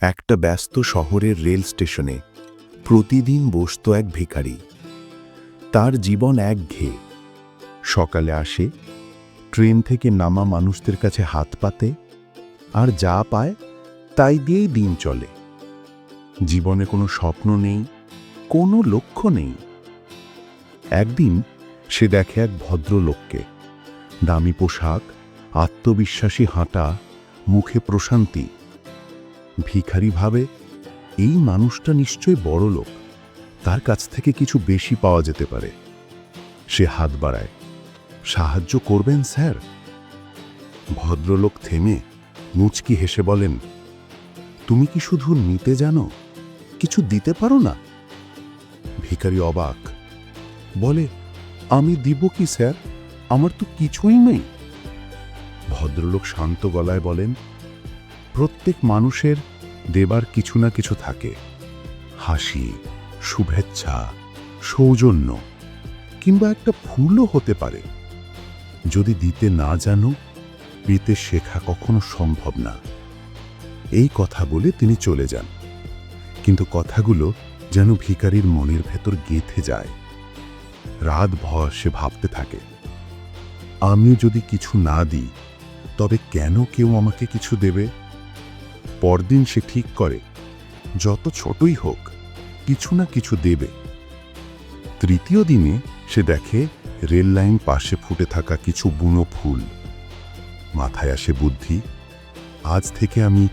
একটা ব্যস্ত শহরের রেল স্টেশনে প্রতিদিন বসত এক ভিখারি। তার জীবন এক একঘেয়ে সকালে আসে, ট্রেন থেকে নামা মানুষদের কাছে হাত পাতে, আর যা পায় তাই দিয়েই দিন চলে। জীবনে কোনো স্বপ্ন নেই, কোনো লক্ষ্য নেই। একদিন সে দেখে এক ভদ্রলোককে। দামি পোশাক, আত্মবিশ্বাসী হাঁটা, মুখে প্রশান্তি। ভিখারি ভাবে এই মানুষটা নিশ্চয় বড় লোক, তার কাছ থেকে কিছু বেশি পাওয়া যেতে পারে। সে হাত বাড়ায়, সাহায্য করবেন, স্যার? ভদ্রলোক থেমে মুচকি হেসে বলেন, তুমি কি শুধু নিতে জানো? কিছু দিতে পারো না? ভিখারি অবাক, বলে, আমি দিব কি, স্যার? আমার তো কিছুই নেই। ভদ্রলোক শান্ত গলায় বলেন প্রত্যেক মানুষের দেবার কিছু না কিছু থাকে। হাসি, শুভেচ্ছা, সৌজন্য, কিংবা একটা ফুলও হতে পারে। যদি দিতে না জানো, পেতে শেখা কখনো সম্ভব না। এই কথা বলে তিনি চলে যান। কিন্তু কথাগুলো যেন ভিখারির মনের ভেতর গেঁথে যায়। রাত ভর সে ভাবতে থাকে, আমি যদি কিছু না দিই, তবে কেন কেউ আমাকে কিছু দেবে? পরদিন সে ঠিক করে, যত ছোটই হোক, কিছু না কিছু দেবে। তৃতীয় দিনে সে দেখে রেল লাইন পাশে ফুটে থাকা কিছু বুনো ফুল। মাথায় আসে বুদ্ধি, আজ থেকে আমি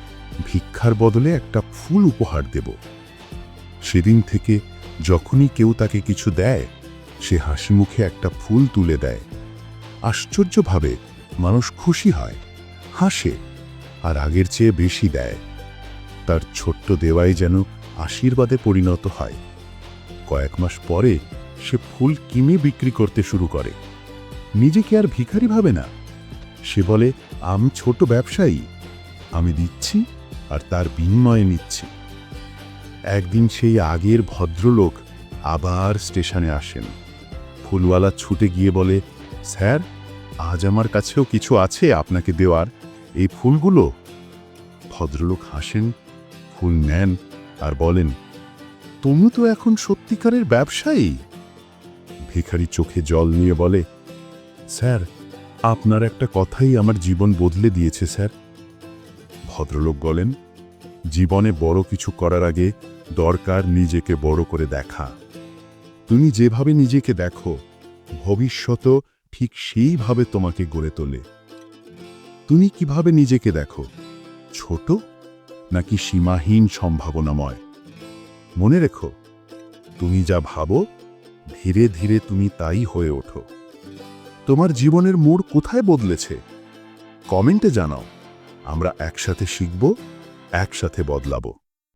ভিক্ষার বদলে একটা ফুল উপহার দেব। সেদিন থেকে যখনই কেউ তাকে কিছু দেয়, সে হাসি মুখে একটা ফুল তুলে দেয়। আশ্চর্যভাবে মানুষ খুশি হয়, হাসে। আর আগের চেয়ে বেশি দেয়। তার ছোট্ট দেওয়াই যেন আশীর্বাদে পরিণত হয়। কয়েক মাস পরে সে ফুল কিনে বিক্রি করতে শুরু করে। নিজেকে আর ভিখারি ভাবে না? সে বলে, আমি ছোট ব্যবসায়ী। আমি দিচ্ছি আর তার বিনিময়ে নিচ্ছি। একদিন সেই আগের ভদ্রলোক আবার স্টেশনে আসেন। ফুলওয়ালা ছুটে গিয়ে বলে, স্যার, আজ আমার কাছেও কিছু আছে আপনাকে দেওয়ার। এই ফুলগুলো ভদ্রলোক হাসেন, ফুল নেন আর বলেন, তুমি তো এখন সত্যিকারের ব্যবসায়ী? ভিখারি চোখে জল নিয়ে বলে, স্যার, আপনার একটা কথাই আমার জীবন বদলে দিয়েছে, স্যার। ভদ্রলোক বলেন, জীবনে বড় কিছু করার আগে দরকার নিজেকে বড় করে দেখা। তুমি যেভাবে নিজেকে দেখো, ভবিষ্যৎ ঠিক সেইভাবে তোমাকে গড়ে তোলে। তুমি কীভাবে নিজেকে দেখো? ছোট নাকি সীমাহীন সম্ভাবনাময়? মনে রেখো, তুমি যা ভাবো, ধীরে ধীরে তুমি তাই হয়ে ওঠো। তোমার জীবনের মোড় কোথায় বদলেছে? কমেন্টে জানাও। আমরা একসাথে শিখব, একসাথে বদলাবো।